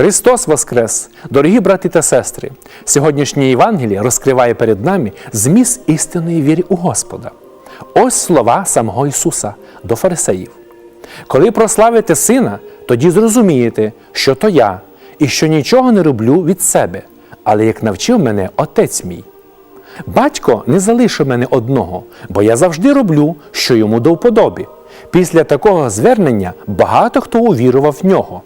Христос Воскрес! Дорогі брати та сестри! Сьогоднішнє Євангеліє розкриває перед нами зміст істинної віри у Господа. Ось слова самого Ісуса до фарисеїв. Коли прославите Сина, тоді зрозумієте, що то я, і що нічого не роблю від себе, але як навчив мене Отець мій. Батько не залишив мене одного, бо я завжди роблю, що йому до вподоби. Після такого звернення багато хто увірував в нього.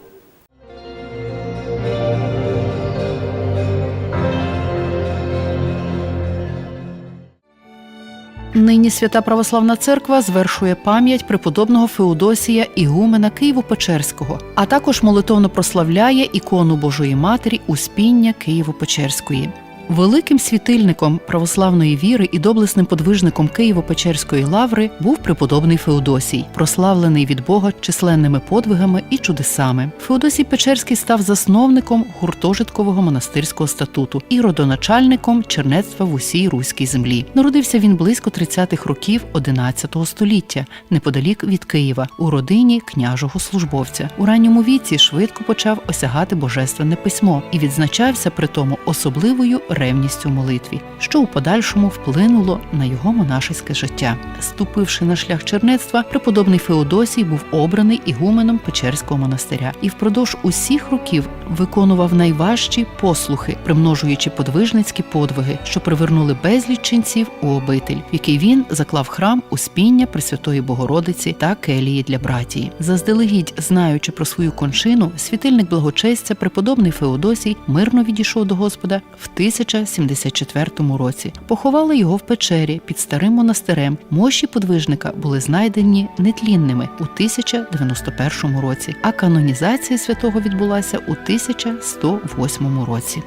Нині свята православна церква звершує пам'ять преподобного Феодосія Ігумена Києво-Печерського, а також молитовно прославляє ікону Божої Матері Успіння Києво-Печерської. Великим світильником православної віри і доблесним подвижником Києво-Печерської лаври був преподобний Феодосій, прославлений від Бога численними подвигами і чудесами. Феодосій Печерський став засновником гуртожиткового монастирського статуту і родоначальником чернецтва в усій руській землі. Народився він близько 30-х років XI століття, неподалік від Києва, у родині княжого службовця. У ранньому віці швидко почав осягати божественне письмо і відзначався при тому особливою ревністю в молитві, що у подальшому вплинуло на його монашеське життя. Ступивши на шлях чернецтва, преподобний Феодосій був обраний ігуменом Печерського монастиря і впродовж усіх років виконував найважчі послухи, примножуючи подвижницькі подвиги, що привернули безліч ченців у обитель, в який він заклав храм успіння Пресвятої Богородиці та келії для братії. Заздалегідь, знаючи про свою кончину, світильник благочестя преподобний Феодосій мирно відійшов до Господа в 1074 році. Поховали його в печері під старим монастирем. Мощі подвижника були знайдені нетлінними у 1091 році, а канонізація святого відбулася у 1108 році.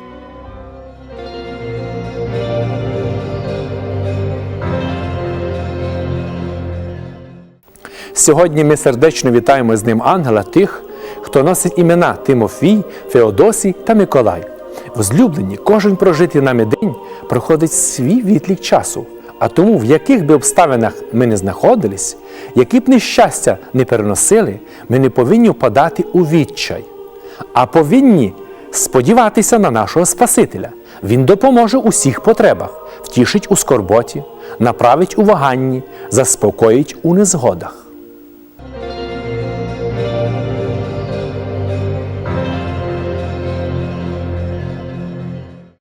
Сьогодні ми сердечно вітаємо з ним ангела тих, хто носить імена Тимофій, Феодосій та Миколай. Возлюблені, кожен прожитий нами день проходить свій відлік часу. А тому, в яких би обставинах ми не знаходились, які б нещастя не переносили, ми не повинні впадати у відчай, а повинні сподіватися на нашого Спасителя. Він допоможе у всіх потребах, втішить у скорботі, направить у ваганні, заспокоїть у незгодах.